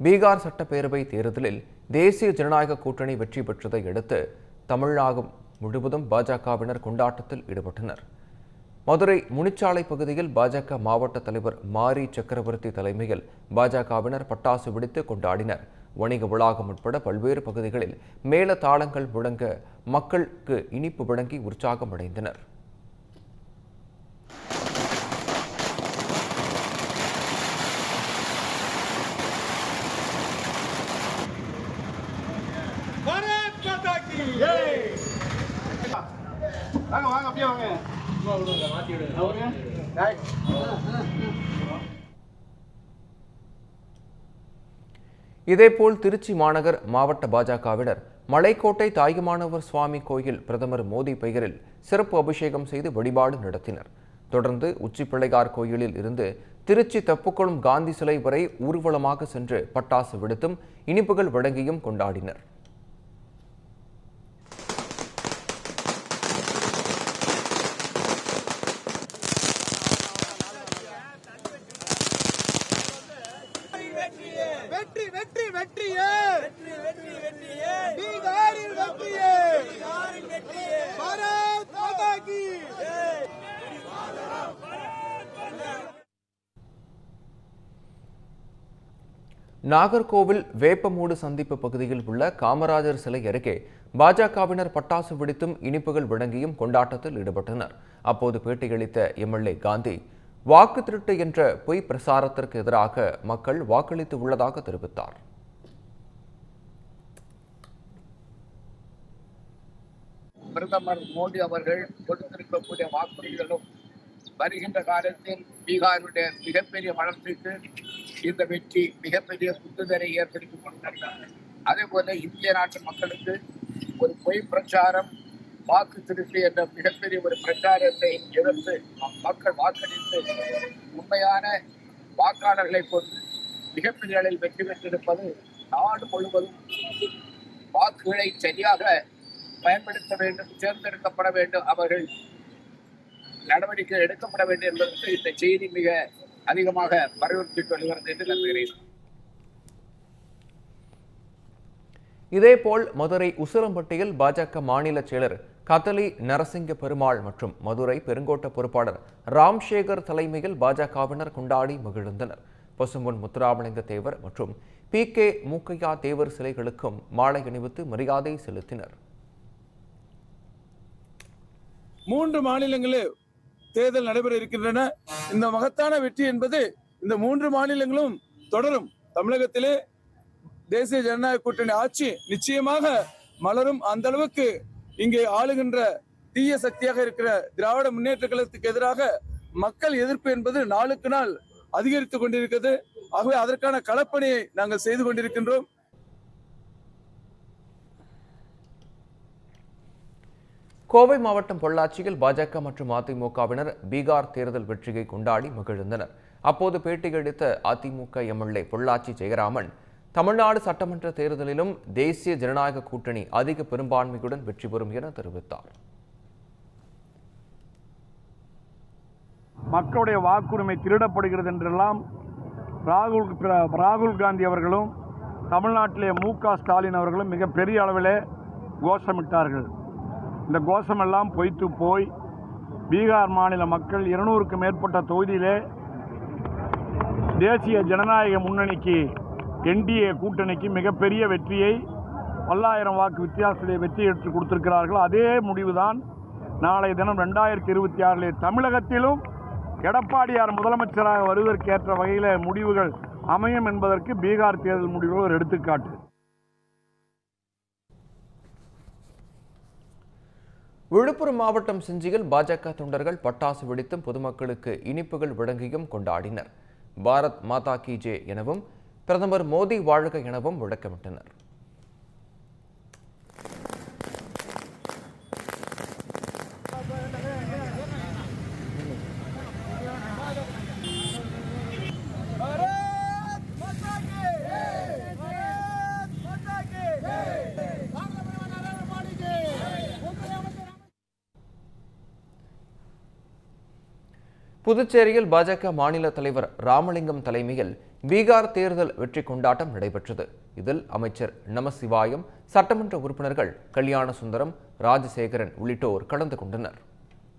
பீகார் சட்டப்பேரவை தேர்தலில் தேசிய ஜனநாயக கூட்டணி வெற்றி பெற்றதை அடுத்து தமிழ்நாடு முழுவதும் பாஜகவினர் கொண்டாட்டத்தில் ஈடுபட்டனர். மதுரை முனிச்சாலை பகுதியில் பாஜக மாவட்ட தலைவர் மாரி சக்கரவர்த்தி தலைமையில் பாஜகவினர் பட்டாசு வெடித்து கொண்டாடினர். வணிக வளாகம் உட்பட பல்வேறு பகுதிகளில் மேல தாளங்கள் முழங்க மக்களுக்கு இனிப்பு வழங்கி உற்சாகம் அடைந்தனர் வாங்க வாங்க அப்படியே வாங்க. இதேபோல் திருச்சி மாநகர் மாவட்ட பாஜகவினர் மலைக்கோட்டை தாயுமானவர் சுவாமி கோயில் பிரதமர் மோடி பெயரில் சிறப்பு அபிஷேகம் செய்து வழிபாடு நடத்தினர். தொடர்ந்து உச்சிப்பிள்ளையார் கோயிலில் இருந்து திருச்சி தப்புக்குளம் காந்தி சிலை வரை ஊர்வலமாக சென்று பட்டாசு வெடித்தும் இனிப்புகள் வழங்கியும் கொண்டாடினர். வெற்றி வெற்றி வெற்றியே வெற்றி வெற்றி வெற்றியே பீகாரில் வெற்றியே. பீகாரில் வெற்றியே பாரத் மாதா கி. நாகர்கோவில் வேப்பமூடு சந்திப்பு பகுதியில் உள்ள காமராஜர் சிலை அருகே பாஜகவினர் பட்டாசு வெடித்தும் இனிப்புகள் வழங்கியும் கொண்டாட்டத்தில் ஈடுபட்டனர். அப்போது பேட்டியளித்த எம்எல்ஏ காந்தி வாக்கு திருட்டு என்ற பொய் பிரசாரத்திற்கு எதிராக மக்கள் வாக்களித்து உள்ளதாக தெரிவித்தார். பிரதமர் மோடி அவர்கள் கொடுத்திருக்கக்கூடிய வாக்குறுதிகளும் வருகின்ற காலத்தில் பீகாருடைய மிகப்பெரிய வளர்ச்சிக்கு இந்த வெற்றி மிகப்பெரிய புத்துதரை ஏற்படுத்திக் கொண்டிருக்கிறார் அதே போல இந்திய நாட்டு மக்களுக்கு ஒரு பொய் பிரச்சாரம் வாக்கு திருட்டு என்ற மிகப்பெரிய ஒரு பிரச்சாரத்தை எதிர்த்து மக்கள் வாக்களித்து உண்மையான வாக்காளர்களை கொண்டு மிகப்பெரிய அளவில் வெற்றி பெற்றிருப்பது நாடு முழுவதும் வாக்குகளை சரியாக பயன்படுத்த வேண்டும் தேர்ந்தெடுக்கப்பட வேண்டும் அவர்கள் நடவடிக்கை எடுக்கப்பட வேண்டும் என்பதற்கு இந்த செய்தி மிக அதிகமாக வரவேற்பு வருகிறது என்று நம்புகிறேன். இதேபோல் மதுரை உசிலம்பட்டியில் பாஜக மாநில செயலர் கதலி நரசிங்க பெருமாள் மற்றும் மதுரை பெருங்கோட்ட பொறுப்பாளர் ராம்சேகர் தலைமையில் பாஜகவினர் கொண்டாடி மகிழ்ந்தனர். பசும்பொன் முத்துராமலிங்க தேவர் மற்றும் பி. கே. மூக்கையா தேவர் சிலைகளுக்கும் மாலை அணிவித்து மரியாதை செலுத்தினர். மூன்று மாநிலங்களில் தேர்தல் நடைபெற இருக்கின்றன. இந்த மகத்தான வெற்றி என்பது இந்த மூன்று மாநிலங்களும் தொடரும். தமிழகத்திலே தேசிய ஜனநாயக கூட்டணி ஆட்சி நிச்சயமாக மலரும் அந்த அளவுக்கு இங்கே ஆளுகின்ற தீய சக்தியாக இருக்கிற திராவிட முன்னேற்ற கழகத்துக்கு எதிராக மக்கள் எதிர்ப்பு என்பது நாளுக்கு நாள் அதிகரித்துக் கொண்டிருக்கிறது. ஆகவே அதற்கான களப்பணியை நாங்கள் செய்து கொண்டிருக்கின்றோம். கோவை மாவட்டம் பொள்ளாச்சியில் பாஜக மற்றும் அதிமுகவினர் பீகார் தேர்தல் வெற்றியை கொண்டாடி மகிழ்ந்தனர். அப்போது பேட்டியளித்த அதிமுக எம்எல்ஏ பொள்ளாச்சி ஜெயராமன் தமிழ்நாடு சட்டமன்ற தேர்தலிலும் தேசிய ஜனநாயக கூட்டணி அதிக பெரும்பான்மையுடன் வெற்றி பெறும் என தெரிவித்தார். மக்களுடைய வாக்குரிமை திருடப்படுகிறது என்றெல்லாம் ராகுல் ராகுல் காந்தி அவர்களும் தமிழ்நாட்டிலே மு க ஸ்டாலின் அவர்களும் மிகப்பெரிய அளவிலே கோஷமிட்டார்கள். இந்த கோஷமெல்லாம் பொய்த்து போய் பீகார் மாநில மக்கள் இருநூறுக்கு மேற்பட்ட தொகுதியிலே தேசிய ஜனநாயக முன்னணிக்கு என்டிஏ கூட்டணிக்கு மிகப்பெரிய வெற்றியை பல்லாயிரம் வாக்கு வித்தியாசத்திலே வெற்றி எடுத்து கொடுத்திருக்கிறார்கள். அதே முடிவுதான் நாளை தினம் ரெண்டாயிரத்தி இருபத்தி ஆறிலே தமிழகத்திலும் எடப்பாடியார் முதலமைச்சராக வருவதற்கேற்ற வகையில் முடிவுகள் அமையும் என்பதற்கு பீகார் தேர்தல் முடிவுகள் ஒரு எடுத்துக்காட்டு. விழுப்புரம் மாவட்டம் செஞ்சியில் பாஜக தொண்டர்கள் பட்டாசு வெடித்தும் பொதுமக்களுக்கு இனிப்புகள் வழங்கியும் கொண்டாடினர். பாரத் மாதா கி ஜே எனவும் பிரதமர் மோடி வாழ்க எனவும் முழக்கமிட்டனர் புதுச்சேரியில் பாஜக மாநில தலைவர் ராமலிங்கம் தலைமையில் பீகார் தேர்தல் வெற்றி கொண்டாட்டம் நடைபெற்றது. இதில் அமைச்சர் நமசிவாயம் சட்டமன்ற உறுப்பினர்கள் கல்யாண சுந்தரம் ராஜசேகரன் உள்ளிட்டோர் கலந்து கொண்டனர்.